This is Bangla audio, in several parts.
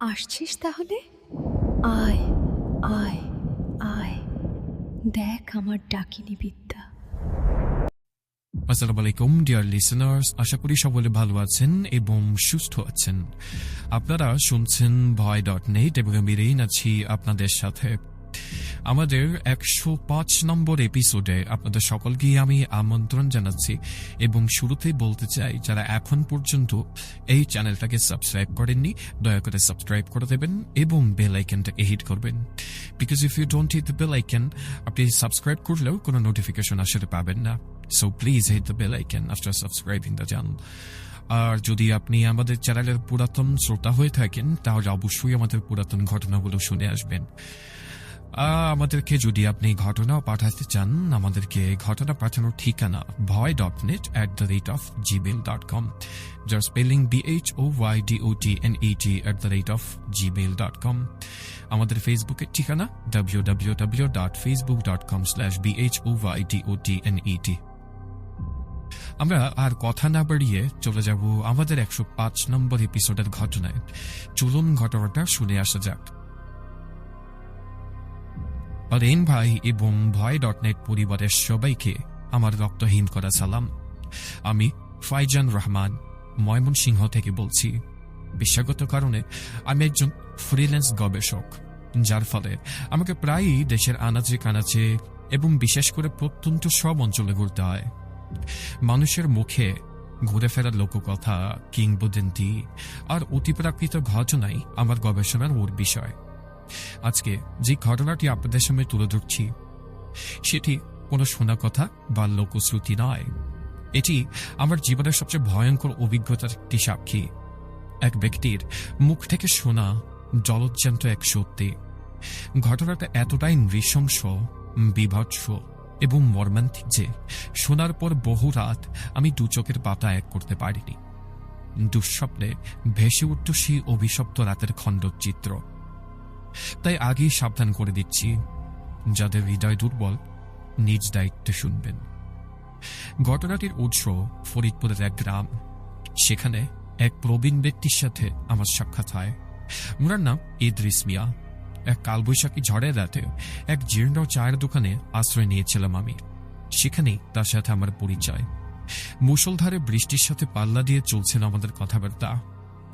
আসছিস তাহলে? আয় আয় আয়। দেখ আমার ডাকিনী বিদ্যা। আসসালামু আলাইকুম, ডিয়ার লিসেনার্স। আশা করি সকলে ভালো আছেন এবং সুস্থ আছেন। আপনারা শুনছেন ভয় ডট নেট এবং আমি রেইন আছি আপনাদের সাথে। আমাদের একশো পাঁচ নম্বর এপিসোডে আপনাদের সকলকেই আমি আমন্ত্রণ জানাচ্ছি এবং শুরুতেই বলতে চাই, যারা এখন পর্যন্ত এই চ্যানেলটাকে সাবস্ক্রাইব করেননি, দয়া করে সাবস্ক্রাইব করে দেবেন এবং বেল আইকনটাকে হিট করবেন। Because if you don't hit the bell icon আপনি সাবস্ক্রাইব করলেও কোনো নোটিফিকেশন আসলে পাবেন না। So please hit the bell icon after subscribing the channel আর যদি আপনি আমাদের চ্যানেলের পুরাতন শ্রোতা হয়ে থাকেন, তাহলে অবশ্যই আমাদের পুরাতন ঘটনাগুলো শুনে আসবেন। আমাদেরকে যদি আপনি ঘটনা পাঠাতে চান, আমাদেরকে ঘটনা পাঠানোর ঠিকানা Bhoy dot net at the rate of Gmail dot com যার spelling B H O Y D O T N E T at the rate of Gmail dot com আমাদের ফেসবুকের ঠিকানা W W W dot Facebook dot com slash B H O Y D O T N E T আমরা আর কথা না বাড়িয়ে চলে যাব আমাদের একশো পাঁচ নম্বর এপিসোডের ঘটনায়। চলুন ঘটনাটা শুনে আসা যাক। রেন ভাই এবং ভয় ডট নেট পরিবারের সবাইকে আমার রক্তহীন করা সালাম। আমি ফাইজান রহমান, ময়মনসিংহ থেকে বলছি পেশাগত কারণে আমি একজন ফ্রিল্যান্স গবেষক, যার ফলে আমাকে প্রায়ই দেশের আনাচে কানাচে এবং বিশেষ করে প্রত্যন্ত সব অঞ্চলে ঘুরতে হয়। মানুষের মুখে ঘুরে ফেরার লোককথা, কিংবদন্তি আর অতিপ্রাকৃত ঘটনাই আমার গবেষণার মূল বিষয়। আজকে যে ঘটনাটি আপনাদের সামনে তুলে ধরছি, সেটি কোনো শোনা কথা বা লোকশ্রুতি নয়। এটি আমার জীবনের সবচেয়ে ভয়ঙ্কর অভিজ্ঞতার একটি সাক্ষী। এক ব্যক্তির মুখ থেকে শোনা জলজ্জান্ত এক সত্যি। ঘটনাটা এতটাই নৃশংস, বিভৎস এবং মর্মান্তিক যে শোনার পর বহু রাত আমি দু চোখের পাতা এক করতে পারিনি। দুঃস্বপ্নে ভেসে উঠত সেই অভিশপ্ত রাতের খণ্ডচিত্র। তাই আগেই সাবধান করে দিচ্ছি, যাদের হৃদয় দুর্বল, নিজ দায়িত্বে শুনবেন। ঘটনাটির উৎস ফরিদপুরের এক গ্রাম। সেখানে এক প্রবীণ ব্যক্তির সাথে আমার সাক্ষাৎ হয়। ওনার নাম ইদ্রিস মিয়া। এক কালবৈশাখী ঝড়ের রাতে এক জীর্ণ চায়ের দোকানে আশ্রয় নিয়েছিলাম আমি। সেখানেই তার সাথে আমার পরিচয়। মুষলধারে বৃষ্টির সাথে পাল্লা দিয়ে চলছেন আমাদের কথাবার্তা।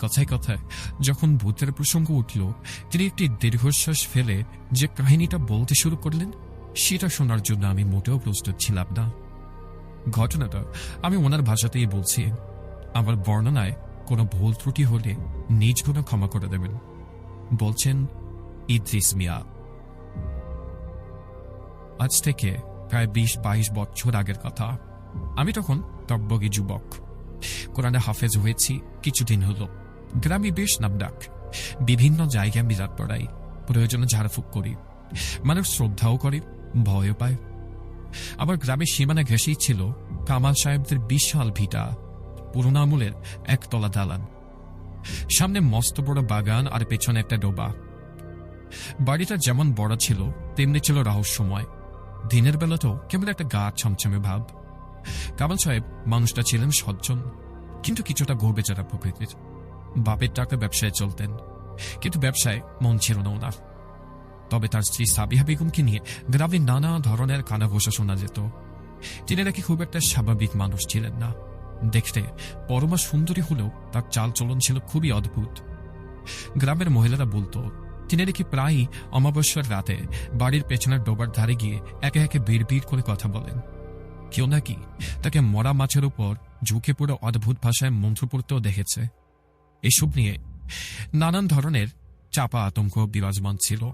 কথায় কথায় যখন ভূতের প্রসঙ্গ উঠল, তিনি একটি দীর্ঘশ্বাস ফেলে যে কাহিনীটা বলতে শুরু করলেন, সেটা শোনার জন্য আমি মোটেও প্রস্তুত ছিলাম না। ঘটনাটা আমি ওনার ভাষাতেই বলছি। আমার বর্ণনায় কোনো ভুল ত্রুটি হলে নিজ গুণে ক্ষমা করে দেবেন। বলছেন, ইদ্রিস মিয়া। আজ থেকে প্রায় বিশ বাইশ বছর আগের কথা। আমি তখন তব্বগী যুবক। কোরআনে হাফেজ হয়েছি, কিছুদিন হলো। গ্রামে বেশ নামডাক। বিভিন্ন জায়গায় মিলাদ পড়াই। প্রয়োজনে ঝাড়ফুঁক করি। মানুষ শ্রদ্ধাও করে, ভয়ও পায়। আমার গ্রামের সীমানা ঘেঁষেই ছিল কামাল সাহেবদের বিশাল ভিটা, পুরোনো আমলের একতলা দালান। সামনে মস্ত বড় বাগান আর পেছনে একটা ডোবা। বাড়িটা যেমন বড় ছিল, তেমনি ছিল রহস্যময়। দিনের বেলাতেও কেমন একটা গা ছমছমে ভাব। কামাল সাহেব মানুষটা ছিলেন সজ্জন, কিন্তু কিছুটা গো বেচারা প্রকৃতির। বাপের টাকা ব্যবসায় চলতেন, কিন্তু ব্যবসায় মন ছিল না ওনার। তবে তার স্ত্রী সাবিহা বেগমকে নিয়ে গ্রামে নানা ধরনের কানাঘোষা শোনা যেত। তিনি নাকি খুব একটা স্বাভাবিক মানুষ ছিলেন না। দেখতে পরমা সুন্দরী হলেও তার চাল চলন ছিল খুবই অদ্ভুত। গ্রামের মহিলারা বলতো, তিনি নাকি প্রায়ই অমাবস্যার রাতে বাড়ির পেছনের ডোবার ধারে গিয়ে একে একে বিড় করে কথা বলেন। কেউ নাকি তাকে মরা মাছের উপর ঝুঁকে পড়ে অদ্ভুত ভাষায় মন্ত্র পড়তেও দেখেছে। এসব নিয়ে নানান ধরনের চাপা আতঙ্ক, বিরাজমান ছিল।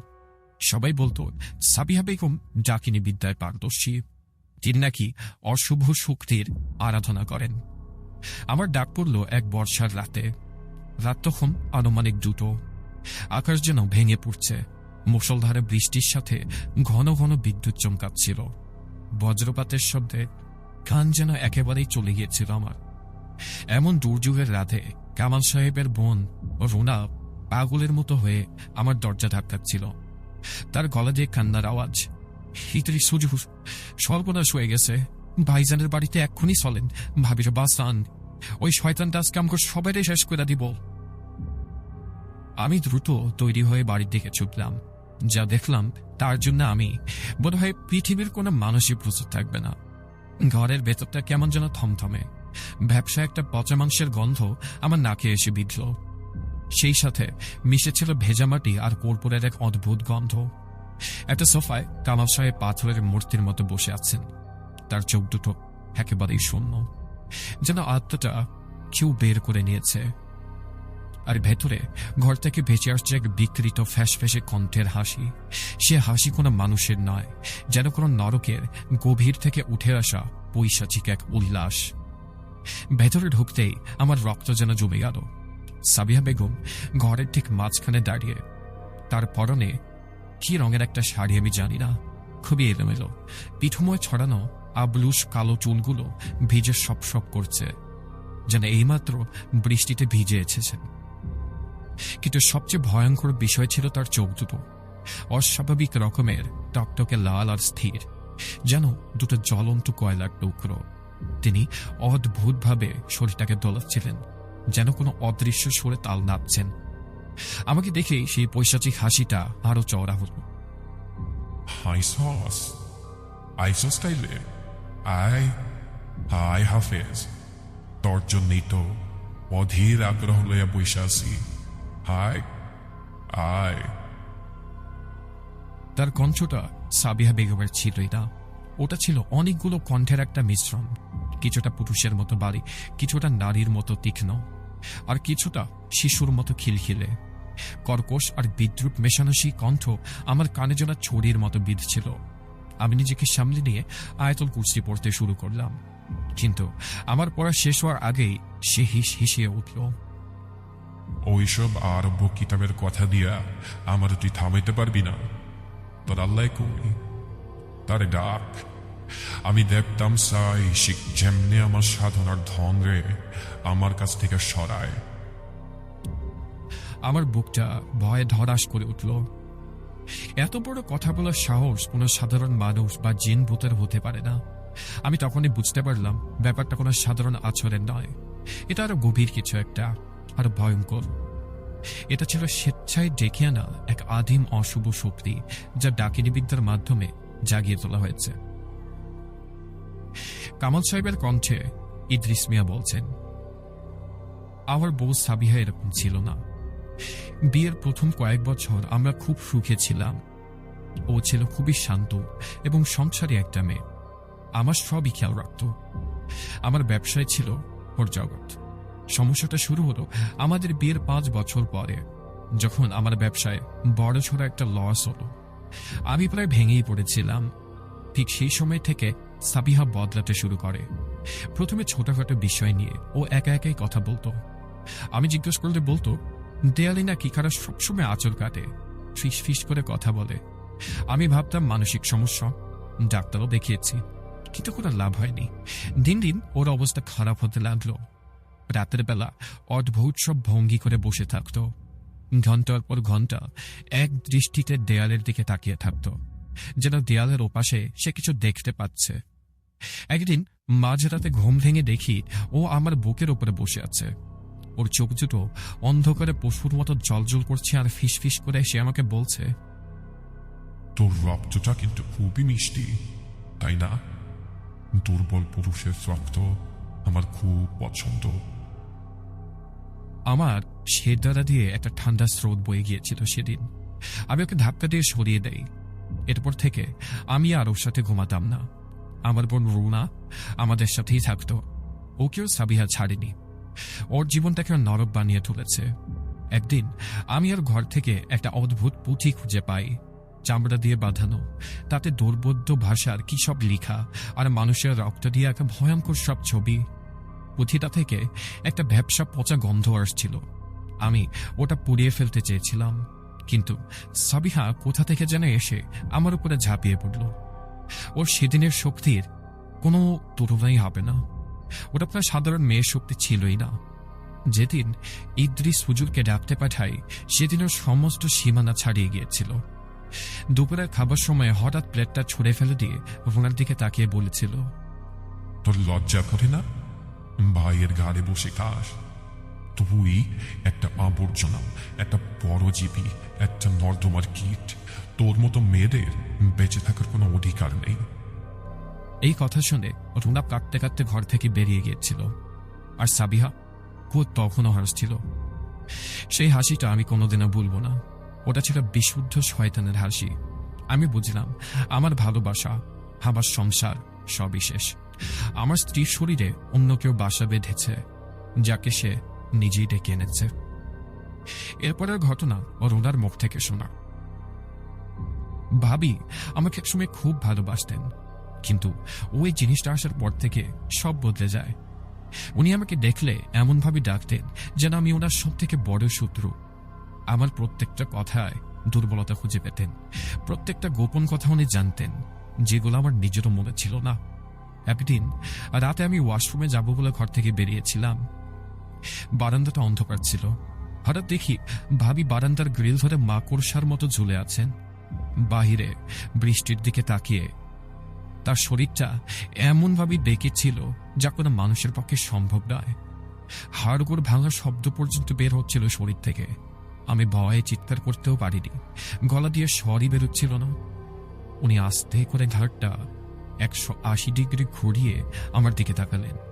সবাই বলতো, সাবিহা বেগম ডাকিনী বিদ্যায় পারদর্শী, তিনি নাকি অশুভ শক্তির আরাধনা করেন। আমার ডাক পড়ল এক বর্ষার রাতে। রাত তখন আনুমানিক দুটো। আকাশ যেন ভেঙে পড়ছে। মুষলধারে বৃষ্টির সাথে ঘন ঘন বিদ্যুৎ চমকাচ্ছিল। বজ্রপাতের শব্দে কান যেন একেবারেই চলে গিয়েছিল আমার। এমন দুর্যোগের রাতে কামাল সাহেবের বোন রুনা পাগলের মতো হয়ে আমার দরজা ধাক্কাচ্ছিল তার গলা দিয়ে কান্নার আওয়াজ হিতরি সুজু সর্বনাশ হয়ে গেছে। ভাইজানের বাড়িতে এক্ষুনি চলেন, ভাবির বাসান। ওই শয়তানটা আজকে আমাকে সবাই শেষ করে দিব। আমি দ্রুত তৈরি হয়ে বাড়ির দিকে ছুটলাম। যা দেখলাম, তার জন্য আমি, বোধহয় পৃথিবীর কোনো মানুষই প্রস্তুত থাকবে না। ঘরের ভেতরটা কেমন যেন থমথমে। ব্যবসা একটা পচা মাংসের গন্ধ আমার নাকে এসে বিঁধল। সেই সাথে মিশেছিল ভেজামাটি আর কর্পূরের এক অদ্ভুত গন্ধ। একটা সোফায় কামাল সাহেব পাথরের মূর্তির মতো বসে আছেন। তার চোখ দুটো একেবারেই শূন্য। যেন আত্মাটা কেউ বের করে নিয়েছে। আর ভেতরে ঘর থেকে ভেসে আসছে এক বিকৃত ফ্যাস ফ্যাসে কণ্ঠের হাসি। সে হাসি কোনো মানুষের নয়, যেন কোনো নরকের গভীর থেকে উঠে আসা পৈশাচিক এক উল্লাস। ভেতরে ঢুকতেই আমার রক্ত যেন জমে গেল। সাবিয়া বেগম ঘরের ঠিক মাঝখানে দাঁড়িয়ে, তার পরনে কি রঙের একটা শাড়ি আমি জানি না, খুবই এলোমেলো। পিঠময় ছড়ানো আবলুস কালো চুলগুলো ভিজে সপ সপ করছে, যেন এইমাত্র বৃষ্টিতে ভিজে এসেছেন কিন্তু সবচেয়ে ভয়ঙ্কর বিষয় ছিল তার চোখ দুটো। অস্বাভাবিক রকমের টকটকে লাল আর স্থির, যেন দুটো জ্বলন্ত কয়লার টুকরো। তিনি অদ্ভুতভাবে শরীরটাকে দোলাচ্ছিলেন যেন কোনো অদৃশ্য সরে তাল নাচছেন আমাকে দেখেই সেই পৈশাচিক হাসিটা আরও চওড়া হলো। আইসস আইসস তাইলে আয় হাই হাফেজ তোর জন্যই তো অধীর আগ্রহ লইয়া বৈশা আছি। হায় আয় তার কণ্ঠটা সাবিহা বেগমের ছিলই না ওটা ছিল অনেকগুলো কণ্ঠের একটা মিশ্রণ। কিছুটা পুরুষের মতো বাড়ি, কিছুটা নারীর মতো তীক্ষ্ণ, আর কিছুটা শিশুর মতো খিলখিলে। কর্কশ আর বিদ্রুপ মেশানো সেই কণ্ঠ আমার কানে যেন ছড়ির মতো বিঁধছিল। আমি নিজেকে সামলে নিয়ে আয়তল কুর্সি পড়তে শুরু করলাম। কিন্তু আমার পড়া শেষ হওয়ার আগেই সে হিস হিসিয়ে উঠল। ওইসব আরব্য কিতাবের কথা দিয়া আমার তুই থামাইতে পারবি না। তোর আল্লাহ কই তারে ডাক। আমি দেখতাম সাই শিখ যেমনি আমার সাধনার ধন রে আমার কাছ থেকে সরায়। আমার বুকটা ভয়ে ধরাস করে উঠল। এত বড় কথা বলার সাহস কোনো সাধারণ মানুষ বা জিন ভূতের হতে পারে না। আমি তখনই বুঝতে পারলাম, ব্যাপারটা কোনো সাধারণ আচরণ নয়। এটা আরও গভীর কিছু একটা, আর ভয়ঙ্কর। এটা ছিল স্বেচ্ছায় ডেকে আনা এক আদিম অশুভ শক্তি, যা ডাকিনী বিদ্যার মাধ্যমে জাগিয়ে তোলা হয়েছে। কামাল সাহেবের কণ্ঠে ইদ্রিস মিয়া বলছেন, আমার বউ সাবিহা এরকম ছিল না। বিয়ের প্রথম কয়েক বছর আমরা খুব সুখে ছিলাম। ও ছিল খুবই শান্ত এবং সংসারী একটা মেয়ে। আমার সবই খেয়াল রাখত। আমার ব্যবসায় ছিল ওর জগৎ। সমস্যাটা শুরু হলো আমাদের বিয়ের পাঁচ বছর পরে, যখন আমার ব্যবসায় বড় ছোট একটা লস হলো। আমি প্রায় ভেঙেই পড়েছিলাম। ঠিক সেই সময় থেকে সাবিহা বদলাতে শুরু করে। প্রথমে ছোটখাটো বিষয় নিয়ে ও একা একাই কথা বলতো। আমি জিজ্ঞেস করলে বলতো, দেয়ালি না কি কারও সবসময় আচল কাটে? ফিস ফিস করে কথা বলে। আমি ভাবতাম মানসিক সমস্যা। ডাক্তারও দেখিয়েছি। কিন্তু কোনো লাভ হয়নি। দিন দিন ওর অবস্থা খারাপ হতে লাগল। রাতের বেলা অদ্ভুত সব ভঙ্গি করে বসে থাকতো। ঘণ্টার পর ঘণ্টা এক দৃষ্টিতে দেয়ালের দিকে তাকিয়ে থাকত। যেন দেয়ালের ওপাশে সে কিছু দেখতে পাচ্ছে। একদিন মাঝরাতে ঘুম ভেঙে দেখি ও আমার বুকের উপরে বসে আছে। ওর চোখ দুটো অন্ধকারে পশুর মতো জলজল করছে আর ফিস ফিস করে সে আমাকে বলছে তোর রক্তটা কিন্তু খুবই মিষ্টি তাই না? দুর্বল পুরুষের রক্ত আমার খুব পছন্দ। আমার শেরদারা দিয়ে একটা ঠান্ডা স্রোত বয়ে গিয়েছিল সেদিন। আমি ওকে ধাক্কা দিয়ে সরিয়ে দেই। এরপর থেকে আমি আর ওর সাথে ঘুমাতাম না। আমার বোন রুনা আমাদের সাথেই থাকতো। ওকেও সাবিহা ছাড়েনি। ওর জীবনটাকে নরব বানিয়ে তুলেছে। একদিন আমি আর ঘর থেকে একটা অদ্ভুত পুঁথি খুঁজে পাই, চামড়া দিয়ে বাঁধানো, তাতে দুর্বোধ্য ভাষার কি সব লেখা, আর মানুষের রক্ত দিয়ে একটা ভয়ঙ্কর সব ছবি। পুঁথিটা থেকে একটা ভ্যাবসা পচা গন্ধ আসছিল। আমি ওটা পুড়িয়ে ফেলতে চেয়েছিলাম, কিন্তু সাবিহা কোথা থেকে যেন এসে আমার উপরে ঝাঁপিয়ে পড়ল। ওর সেদিনের শক্তির কোনো তুলনাই হবে না। ওটা প্রায় সাধারণ মেয়ের শক্তি ছিলই না। যেদিন ইদ্রিস হুজুরকে ডাকতে পাঠাই সেদিন ওর সমস্ত সীমানা ছাড়িয়ে গিয়েছিল। দুপুরের খাবার সময় হঠাৎ প্লেটটা ছুঁড়ে ফেলে দিয়ে রোনার দিকে তাকিয়ে বলেছিল, তোর লজ্জা করে না? ভাইয়ের ঘাড়ে বসে খাস। তুই, একটা আবর্জনা, একটা পরজীবী, একটা নর্দমার কীট, তোর মতো মেয়েদের বেঁচে থাকার কোনো অধিকার নেই। এই কথা শুনে রুনা কাঁদতে কাঁদতে ঘর থেকে বেরিয়ে গিয়েছিল। আর সাবিহা খুব তখনও হাসছিল। সেই হাসিটা আমি কোনোদিনও ভুলব না। ওটা ছিল বিশুদ্ধ শয়তানের হাসি। আমি বুঝলাম, আমার ভালোবাসা, আমার সংসার সবিশেষ আমার স্ত্রীর শরীরে অন্য কেউ বাসা বেঁধেছে, যাকে সে নিজেই ডেকে এনেছে। এরপরের ঘটনা ও রুনার মুখ থেকে শোনা। ভাবি, আমাকে একসময় খুব ভালোবাসতেন, কিন্তু ওই জিনিসটা আসার পর থেকে সব বদলে যায়। উনি আমাকে দেখলে এমনভাবে ডাকতেন যেন আমি ওনার সব থেকে বড় শত্রু। আমার প্রত্যেকটা কথায় দুর্বলতা খুঁজে পেতেন। প্রত্যেকটা গোপন কথা উনি জানতেন, যেগুলো আমার নিজেরও মনে ছিল না। একদিন রাতে আমি ওয়াশরুমে যাব বলে ঘর থেকে বেরিয়েছিলাম। বারান্দাটা অন্ধকার ছিল। হঠাৎ দেখি ভাবি বারান্দার গ্রিল ধরে মাকড়সার মতো ঝুলে আছেন। বাহিরে বৃষ্টির দিকে তাকিয়ে তার শরীরটা এমনভাবে ডেকেছিল যা কোনো মানুষের পক্ষে সম্ভব নয়। হাড়গোড় ভাঙার শব্দ পর্যন্ত বের হচ্ছিল শরীর থেকে। আমি ভয়ে চিৎকার করতেও পারিনি। গলা দিয়ে স্বরই বেরোচ্ছিল না। উনি আস্তে করে ঘাটটা একশো আশি ডিগ্রি ঘুরিয়ে আমার দিকে তাকালেন।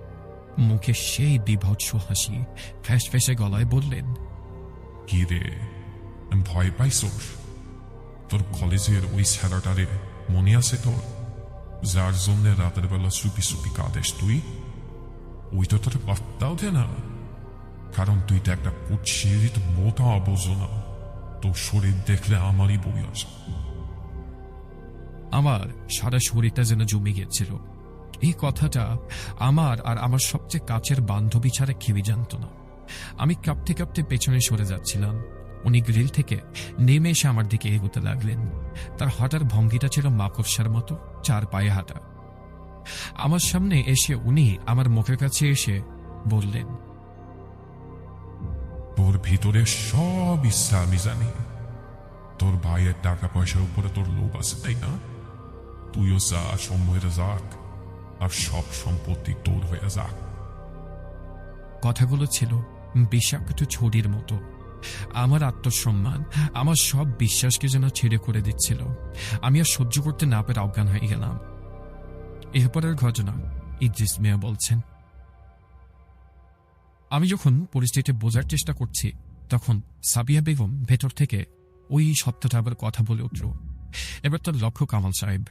মুখে সেই বিভৎস হাসি ফ্যাস ফ্যাসে গলায় বললেন কি রে? ভয় পাইছোস তোর কলেজের ওই স্যারাটারে মনে আছে তোর? যার জন্য রাতের বেলা সুপি সুপি কাঁদেস তুই? ওই তো তোর পাত্তাও দে না। কারণ তুই তো একটা কুৎসিত মোটা আবর্জনা। তোর শরীর দেখলে আমারই বই আসে। আমার সারা শরীরটা যেন জমে গিয়েছিল। এই কথাটা আমার আর আমার সবচেয়ে কাছের বান্ধবী ছাড়া কেউই জানত না। আমি কাঁপতে কাঁপতে পেছনে সরে যাচ্ছিলাম। উনি গ্রিল থেকে নেমে এসে আমার দিকে এগোতে লাগলেন। তার হাঁটার ভঙ্গিটা ছিল মাকড়সার মতো, চার পায়ে হাঁটা। আমার সামনে এসে উনি আমার মুখের কাছে এসে বললেন, তোর ভিতরে সব ইচ্ছা, আমি জানি। তোর ভাইয়ের টাকা পয়সার উপরে তোর লোভ আছে, তাই না? তুইও যা, সময়ের যাক। আর সব সম্পত্তি তোর হয়ে যাক কথাগুলো ছিল বিষাক্ত ছড়ির মতো। আমার আত্মসম্মান আমার সব বিশ্বাসকে যেন ছেড়ে করে দিচ্ছিল। আমি আর সহ্য করতে না পেরে অজ্ঞান হয়ে গেলাম। এরপরের ঘটনা ইদ্রিস মিয়া বলছেন আমি যখন পরিস্থিতি বোঝার চেষ্টা করছি তখন সাবিয়া বেগম ভেতর থেকে ওই সত্যটা আবার কথা বলে উঠল। এবার তার লক্ষ্য কামাল সাহেব।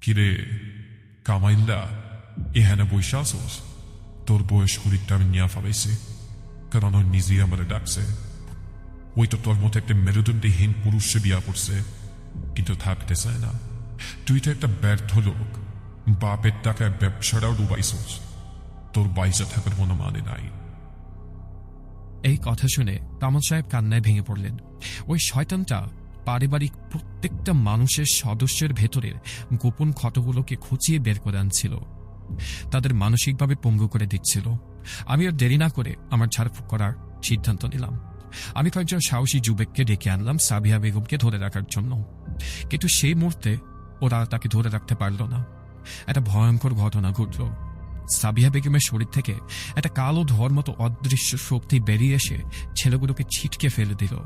কিরে? কামাইল্লা এখানে বসে আসোস তোর বয়স কুড়িটা আমি নিয়ে ফেলাইছি, কারণ ওর নিজেই আমার ডাকছে। ওই তো তোর মতো একটা মেরুদণ্ডহীন পুরুষে বিয়া করছে, কিন্তু থাকতে চায় না। তুই তো একটা ব্যর্থ লোক, বাপের টাকায় ব্যবসাটাও ডুবাইছোস। তোর বাইসা থাকার কোনো মানে নাই। এই কথা শুনে কামাল সাহেব কান্নায় ভেঙে পড়লেন। ওই শয়তানটা পারিবারিক প্রত্যেকটা মানুষের সদস্যের ভেতরের গোপন ক্ষতগুলোকে খুঁচিয়ে বের করে আনছিল। তাদের মানসিকভাবে পঙ্গু করে দিচ্ছিল। আমি আর দেরি না করে আমার ঝাড়ফুঁক করার সিদ্ধান্ত নিলাম। আমি কয়েকজন সাহসী যুবককে ডেকে আনলাম সাবিয়া বেগমকে ধরে রাখার জন্য। কিন্তু সেই মুহূর্তে ওরা তাকে ধরে রাখতে পারল না। একটা ভয়ঙ্কর ঘটনা ঘটল। সাবিয়া বেগমের শরীর থেকে একটা কালো ধোয়ার মতো অদৃশ্য শক্তি বেরিয়ে এসে ছেলেগুলোকে ছিটকে ফেলে দিল।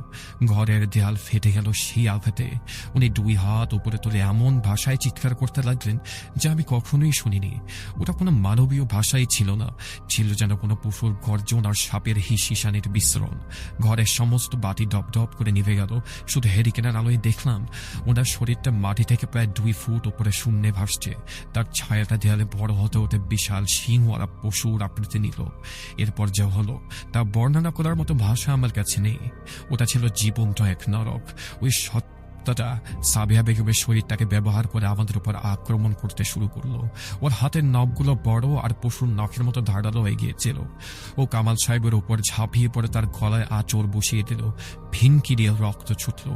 ঘরের দেয়াল ফেটে গেল সেই আঘাতে। উনি দুই হাত উপরে তুলে এমন ভাষায় চিৎকার করতে লাগলেন যা আমি কখনোই শুনিনি। ওটা কোনো মানবীয় ভাষাই ছিল না। ছিল যেন কোনো পশুর গর্জন আর সাপের হিসিসানির বিস্মরণ ঘরের সমস্ত বাতি ডপ করে নিভে গেল। শুধু হেরিকেনার আলোয় দেখলাম, ওনার শরীরটা মাটি থেকে প্রায় দুই ফুট উপরে শূন্যে ভাসছে। তার ছায়াটা দেয়ালে বড় হতে হতে বিশাল সিংওয়ালা পশুর আকৃতি নিল এরপর যা হলো, তা বর্ণনা করার মতো ভাষা আমার কাছে নেই। ওটা ছিল জীবন্ত এক নরক। ওই সত্যটা সাবিয়া বেগমের শরীরটাকে ব্যবহার করে আমাদের উপর আক্রমণ করতে শুরু করল। ওর হাতের নখগুলো বড় আর পশুর নখের মতো ধারালো হয়ে গিয়েছিল। ও কামাল সাহেবের উপর ঝাঁপিয়ে পড়ে তার গলায় আচর বসিয়ে দিল। ভিনকি দিয়ে রক্ত ছুটল।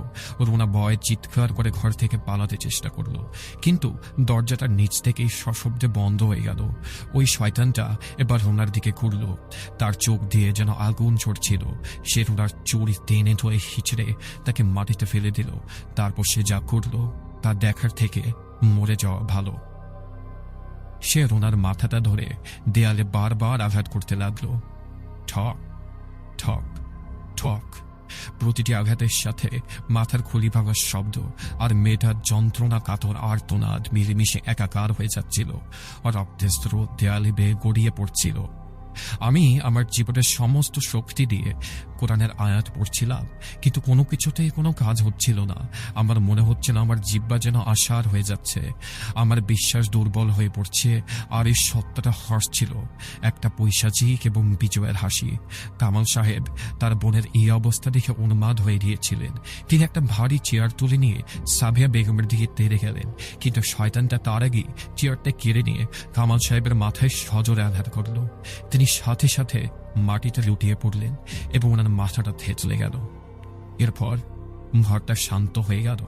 রুনা বয় চিৎকার করে ঘর থেকে পালাতে চেষ্টা করল। কিন্তু দরজাটার নিচ থেকেই সশব্দে বন্ধ হয়ে গেল। ওই শয়তানটা এবার রুনার দিকে ঘুরল। তার চোখ দিয়ে যেন আগুন চড়ছিল সে রুনার চুরি টেনে ধরে হিচড়ে তাকে মাটিতে ফেলে দিল। তারপর সে যা করল তা দেখার থেকে মরে যাওয়া ভালো। সে রোনার মাথাটা ধরে দেয়ালে বারবার আঘাত করতে লাগল। ঠক ঠক ঠক। প্রতিটি আঘাতের সাথে মাথার খুলি ভাঙার শব্দ আর মেয়েটার যন্ত্রণা কাতর আর্তনাদ মিলেমিশে একাকার হয়ে যাচ্ছিল। রক্তের স্রোত দেয়ালে বেয়ে গড়িয়ে পড়ছিল। আমি আমার জীবনের সমস্ত শক্তি দিয়ে কোরআনের আয়াত পড়ছিলাম, কিন্তু কোনো কিছুতেই কোনো কাজ হচ্ছিল না। আমার মনে হচ্ছে না আমার জিব্বা যেন আশার হয়ে যাচ্ছে। আমার বিশ্বাস দুর্বল হয়ে পড়ছে, আর এই সত্যটা হাসছিল। একটা পৈশাচিক এবং বিজয়ের হাসি। কামাল সাহেব তার বোনের এই অবস্থা দেখে উন্মাদ হয়ে গিয়েছিলেন। তিনি একটা ভারী চেয়ার তুলে নিয়ে সাবিয়া বেগমের দিকে তেড়ে গেলেন, কিন্তু শয়তানটা তার আগেই চেয়ারটা কেড়ে নিয়ে কামাল সাহেবের মাথায় সজোরে আঘাত করল। তিনি সাথে সাথে মাটিতে লুটিয়ে পড়লেন এবং ওনার মাথাটা থেচলে গেল। এরপর ঘরটা শান্ত হয়ে গেল।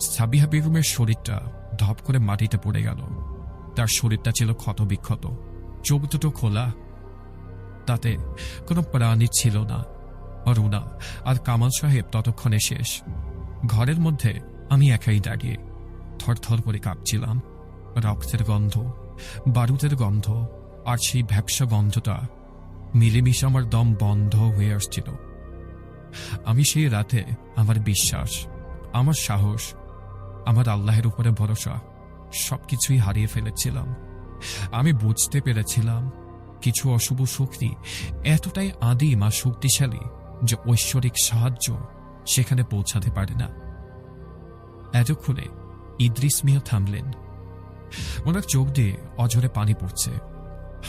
সাবিহা বেগমের শরীরটা ধপ করে মাটিতে পড়ে গেল। তার শরীরটা ছিল ক্ষত বিক্ষত চোখ দুটো খোলা। তাতে কোনো প্রাণী ছিল না। অরুণা আর কামাল সাহেব ততক্ষণে শেষ। ঘরের মধ্যে আমি একাই দাঁড়িয়ে থরথর করে কাঁপছিলাম। রক্তের গন্ধ, বারুদের গন্ধ আর সেই ভ্যাবসা গন্ধটা মিলেমিশে আমার দম বন্ধ হয়ে আসছিল। আমি সেই রাতে আমার বিশ্বাস, আমার সাহস, আমার আল্লাহের উপরে ভরসা সব কিছুই হারিয়ে ফেলেছিলাম। আমি বুঝতে পেরেছিলাম কিছু অশুভ শক্তি এতটাই আদিম আর শক্তিশালী যে ঐশ্বরিক সাহায্য সেখানে পৌঁছাতে পারে না। এতক্ষণে ইদ্রিস মিয়া থামলেন। ওনার চোখ দিয়ে অঝরে পানি পড়ছে।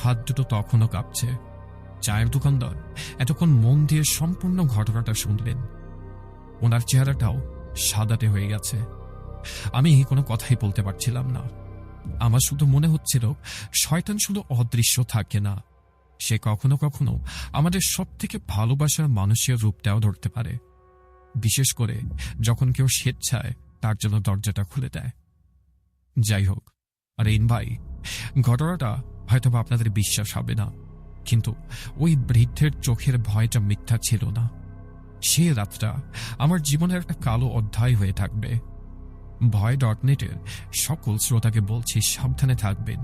হাত দুটো তখনও কাঁপছে। চায়ের দোকানদার, এতক্ষণ মন দিয়ে সম্পূর্ণ ঘটনাটা শুনলেন। ওনার চেহারাটাও সাদাটে হয়ে গেছে। আমি কোনো কথাই বলতে পারছিলাম না। আমার শুধু মনে হচ্ছিল, শয়তান শুধু অদৃশ্য থাকে না। সে কখনো কখনো আমাদের সব থেকে ভালোবাসার মানুষের রূপটাও ধরতে পারে। বিশেষ করে যখন কেউ স্বেচ্ছায় তার জন্য দরজাটা খুলে দেয়। যাই হোক, আর ইন ভাই ঘটনাটা হয়তো বা আপনাদের বিশ্বাস হবে না। কিন্তু ওই বৃদ্ধের চোখের ভয়টা মিথ্যা ছিল না। সে রাতটা আমার জীবনের একটা কালো অধ্যায় হয়ে থাকবে। ভয় ডট নেটের সকল শ্রোতাকে বলছি সাবধানে থাকবেন।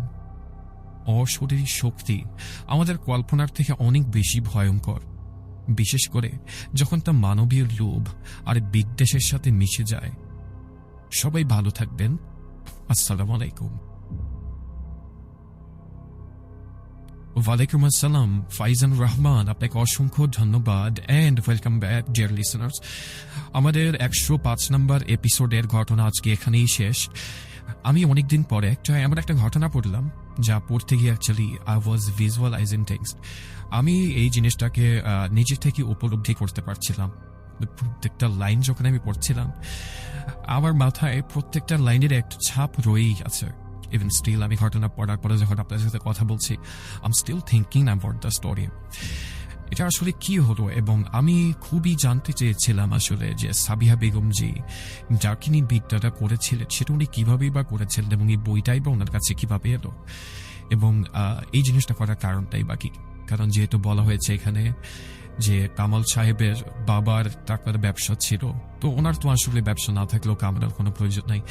অশরীরী শক্তি আমাদের কল্পনার থেকে অনেক বেশি ভয়ঙ্কর। বিশেষ করে যখন তা মানবীয় লোভ আর বিদ্বেষের সাথে মিশে যায়। সবাই ভালো থাকবেন। আসসালামু আলাইকুম। ওয়ালাইকুম আসসালাম ফাইজান রহমান আপনাকে অসংখ্য ধন্যবাদ and welcome back dear listeners আমাদের একশো পাঁচ নম্বর এপিসোডের ঘটনা আজকে এখানেই শেষ। আমি অনেকদিন পরে একটা এমন একটা ঘটনা পড়লাম যা পড়তে গিয়ে actually I was visualizing things আমি এই জিনিসটাকে আহ, নিজে থেকে উপলব্ধি করতে পারছিলাম। প্রত্যেকটা লাইন যখন আমি পড়ছিলাম আমার মাথায় প্রত্যেকটা লাইনের একটা ছাপ রয়েই আছে। ইভেন স্টিল আমি ঘটনা পড়ার পরে যখন আপনাদের সাথে কথা বলছি I'm still thinking about the story এটা আসলে কি হলো এবং আমি খুবই জানতে চেয়েছিলাম আসলে যে সাবিহা বেগম জি ডাকিনি বিদ্যাটা করেছিলেন, সেটা উনি কীভাবেই বা করেছিলেন এবং এই বইটাই বা ওনার কাছে কীভাবে এলো? এবং এই জিনিসটা করার কারণটাই বাকি কারণ যেহেতু বলা হয়েছে এখানে যে কামাল সাহেবের বাবার টাকার ব্যবসা ছিল, তো ওনার তো আসলে ব্যবসা না থাকলেও কামরার কোনো প্রয়োজন নাই।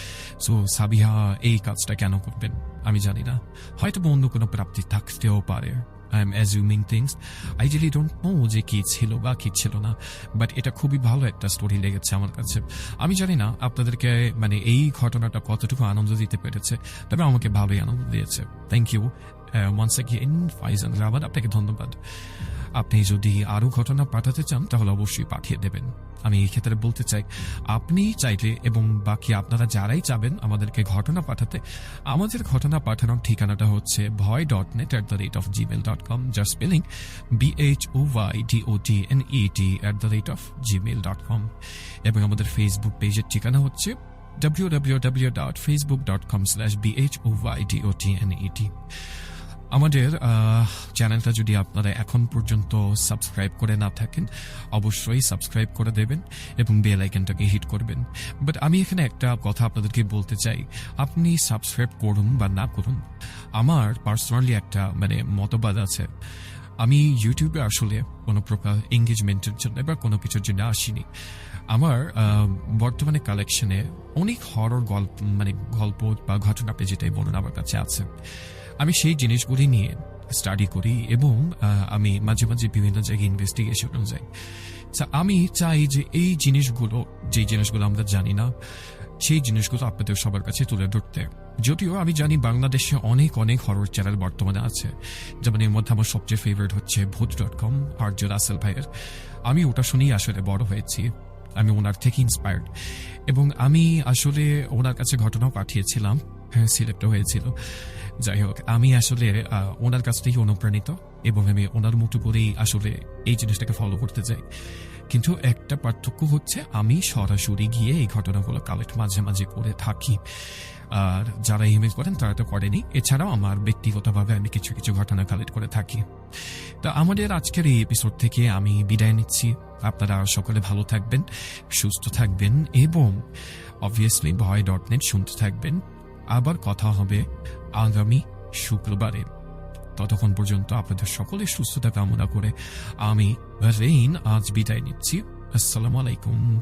সো সাবিহা এই কাজটা কেন করবেন? আমি জানি না। হয়তো অন্য কোনো প্রাপ্তি থাকতেও পারে। I am assuming things I really don't know যে কি ছিল বা কি ছিল না বাট এটা খুবই ভালো একটা স্টোরি লেগেছে আমার কাছে। আমি জানি না আপনাদেরকে মানে এই ঘটনাটা কতটুকু আনন্দ দিতে পেরেছে, তবে আমাকে ভালোই আনন্দ দিয়েছে। Thank you once again Faizan rubber আপনাকে ধন্যবাদ। আপনি যদি আরও ঘটনা পাঠাতে চান, তাহলে অবশ্যই পাঠিয়ে দেবেন। আমি এই ক্ষেত্রে বলতে চাই, আপনি চাইলে এবং বাকি আপনারা যারাই চাবেন আমাদেরকে ঘটনা পাঠাতে, আমাদের ঘটনা পাঠানোর ঠিকানাটা হচ্ছে Bhoy dot net at the rate of Gmail dot com just spelling B H O Y D O T N E T at the rate of Gmail dot com এবং আমাদের ফেসবুক পেজের ঠিকানা হচ্ছে W W W dot Facebook dot com সেস B H O Y D www.facebook.com slash bhoydotnet আমাদের চ্যানেলটা যদি আপনারা এখন পর্যন্ত সাবস্ক্রাইব করে না থাকেন, অবশ্যই সাবস্ক্রাইব করে দেবেন এবং বেল আইকনটাকে হিট করবেন। বাট আমি এখানে একটা কথা আপনাদেরকে বলতে চাই। আপনি সাবস্ক্রাইব করুন বা না করুন, আমার পার্সোনালি একটা মানে মতবাদ আছে। আমি ইউটিউবে আসলে কোনো প্রকার এঙ্গেজমেন্টের জন্য বা কোনো কিছুর জন্য আসিনি। আমার বর্তমানে কালেকশনে অনেক হরর গল্প মানে গল্প বা ঘটনা আপনি যেটাই বলুন আমার কাছে আছে। আমি সেই জিনিসগুলি নিয়ে স্টাডি করি এবং আমি মাঝে মাঝে বিভিন্ন জায়গায় ইনভেস্টিগেশনও যাই। আমি চাই যে এই জিনিসগুলো যে জিনিসগুলো আমরা জানি না, সেই জিনিসগুলো আপনাদের সবার কাছে তুলে ধরতে। যদিও আমি জানি বাংলাদেশে অনেক অনেক হরর চ্যানেল বর্তমানে আছে। যেমন এর মধ্যে আমার সবচেয়ে ফেভারিট হচ্ছে ভূত ডট কম আর্য রাসেল ভাইয়ের। আমি ওটা শুনেই আসলে বড় হয়েছি। আমি ওনার থেকে ইন্সপায়ার্ড এবং আমি আসলে ওনার কাছে ঘটনাও পাঠিয়েছিলাম। হ্যাঁ সিলেক্টও হয়েছিল। যাই হোক আমি আসলে ওনার কাছ থেকে অনুপ্রাণিত এবং আমি ওনার মতো করেই আসলে এই জিনিসটাকে ফলো করতে চাই। কিন্তু একটা পার্থক্য হচ্ছে, আমি সরাসরি গিয়ে এই ঘটনাগুলো কালেক্ট মাঝে মাঝে করে থাকি। আর যারা ইমেল করেন, তারা তো করেনি। এছাড়াও আমার ব্যক্তিগতভাবে আমি কিছু কিছু ঘটনা কালেক্ট করে থাকি। তো আমাদের আজকের এই এপিসোড থেকে আমি বিদায় নিচ্ছি। আপনারা সকলে ভালো থাকবেন, সুস্থ থাকবেন এবং অবভিয়াসলি ভয় ডট নেট শুনতে থাকবেন। আবার কথা হবে আগামী শুক্রবারে। ততক্ষণ পর্যন্ত আপনাদের সকলের সুস্থতা কামনা করে আমি রেইন আজ বিদায় নিচ্ছি। আসসালামু আলাইকুম।